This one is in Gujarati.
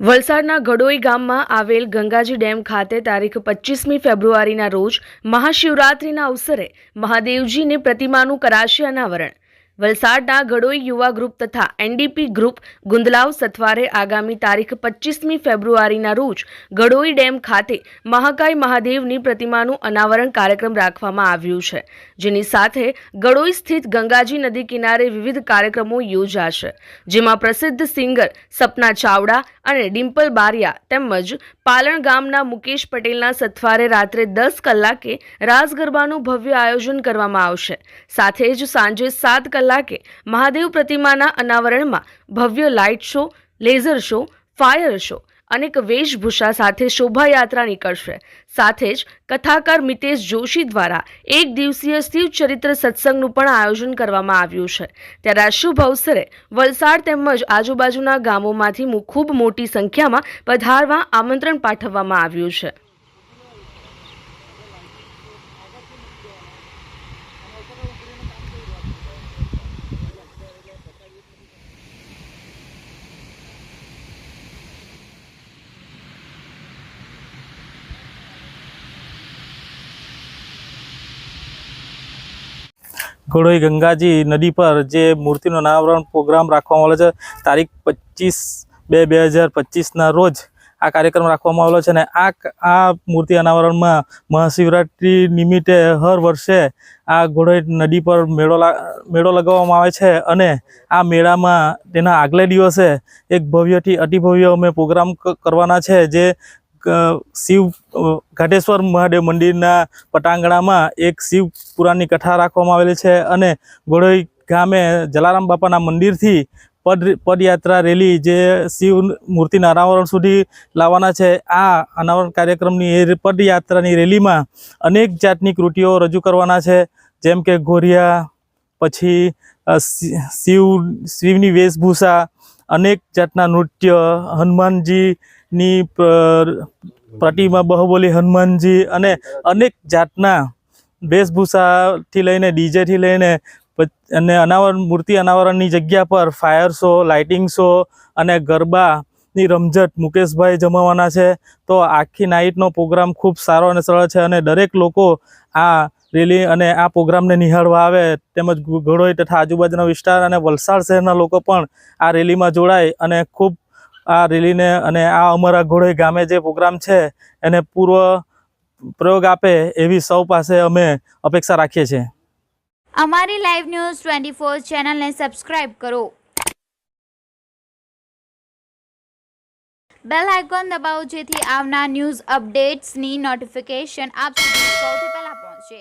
વલસાડના ગડોઈ ગામમાં આવેલ ગંગાજી ડેમ ખાતે તારીખ પચીસમી ફેબ્રુઆરીના રોજ મહાશિવરાત્રિના અવસરે મહાદેવજીની પ્રતિમાનું કરાશે અનાવરણ. વલસાડના ગડોઈ યુવા ગ્રુપ તથા એનડીપી ગ્રુપ ગુંદલાવ સથવારે આગામી તારીખ પચીસમી ફેબ્રુઆરીના રોજ ગડોઈ ડેમ ખાતે મહાકાય મહાદેવની પ્રતિમાનું અનાવરણ કાર્યક્રમ રાખવામાં આવ્યું છે, જેની સાથે ગડોઈ સ્થિત ગંગાજી નદી કિનારે વિવિધ કાર્યક્રમો યોજાશે, જેમાં પ્રસિદ્ધ સિંગર સપના ચાવડા અને ડિમ્પલ બારિયા તેમજ પાલણ ગામના મુકેશ પટેલના સથવારે રાત્રે દસ કલાકે રાસ ગરબાનું ભવ્ય આયોજન કરવામાં આવશે, સાથે જ સાંજે સાત કલાકે મહાદેવ પ્રતિમાના અનાવરણમાં ભવ્ય light show, laser show, fire show, અનેક વેશભૂષા સાથે શોભાયાત્રા નીકળશે. સાથે જ કથાકાર મિતેશ જોશી દ્વારા એક દિવસીય શિવ ચરિત્ર સત્સંગનું પણ આયોજન કરવામાં આવ્યું છે. ત્યારે આ અવસરે વલસાડ તેમજ આજુબાજુના ગામોમાંથી ખૂબ મોટી સંખ્યામાં પધારવા આમંત્રણ પાઠવવામાં આવ્યું છે. ઘોડોઈ ગંગાજી નદી પર જે મૂર્તિનો અનાવરણ પ્રોગ્રામ રાખવામાં આવેલો છે. તારીખ પચીસ બે બે હજાર પચીસના રોજ આ કાર્યક્રમ રાખવામાં આવેલો છે અને આ આ મૂર્તિ અનાવરણમાં મહાશિવરાત્રિ નિમિત્તે હર વર્ષે આ ઘોડોઈ નદી પર મેળો મેળો લગાવવામાં આવે છે અને આ મેળામાં તેના આગલે દિવસે એક ભવ્યથી અતિભવ્ય અમે પ્રોગ્રામ કરવાના છે જે શિવ ઘાટેશ્વર મહાદેવ મંદિરના પટાંગણામાં એક શિવ પુરાણની કથા રાખવામાં આવેલી છે અને ગોળોઈ ગામે જલારામ બાપાના મંદિરથી પદ, પદયાત્રા રેલી જે શિવ મૂર્તિના અનાવરણ સુધી લાવવાના છે. આ અનાવરણ કાર્યક્રમની એ પદયાત્રાની રેલીમાં અનેક જાતની કૃતિઓ રજૂ કરવાના છે. જેમ કે ઘોરિયા પછી શિવ, શિવની વેશભૂષા, અનેક જાતના નૃત્ય હનુમાનજીની પ્ર- પ્રતિમા બહુબલી હનુમાનજી અને અનેક જાતના વેશભૂષાથી લઈને ડીજેથી લઈને અને અનાવરણ, મૂર્તિ અનાવરણની જગ્યા પર ફાયર શો, લાઇટિંગ શો અને ગરબાની રમઝટ મુકેશભાઈ જમાવવાના છે. તો આખી નાઇટનો પ્રોગ્રામ ખૂબ સારો અને સરળ છે અને દરેક લોકો આ રેલી અને આ પ્રોગ્રામને નિહાળવા આવે તેમજ ઘોડોઈ તથા આજુબાજુના વિસ્તાર અને વલસાડ શહેરના લોકો પણ આ રેલીમાં જોડાય અને ખૂબ આ રેલીને અને આ અમારા ઘોડોઈ ગામે જે પ્રોગ્રામ છે, એને પૂર્વ પ્રયોગ આપે એવી સૌ પાસે અમે અપેક્ષા રાખીએ છીએ. અમારી લાઈવ ન્યૂઝ ટ્વેન્ટી ફોર ચેનલને સબસ્ક્રાઈબ કરો. બેલ આઇકોન દબાવો જેથી આવનાર ન્યૂઝ અપડેટ્સની નોટિફિકેશન આપ સુધી સૌથી પહેલા પહોંચે.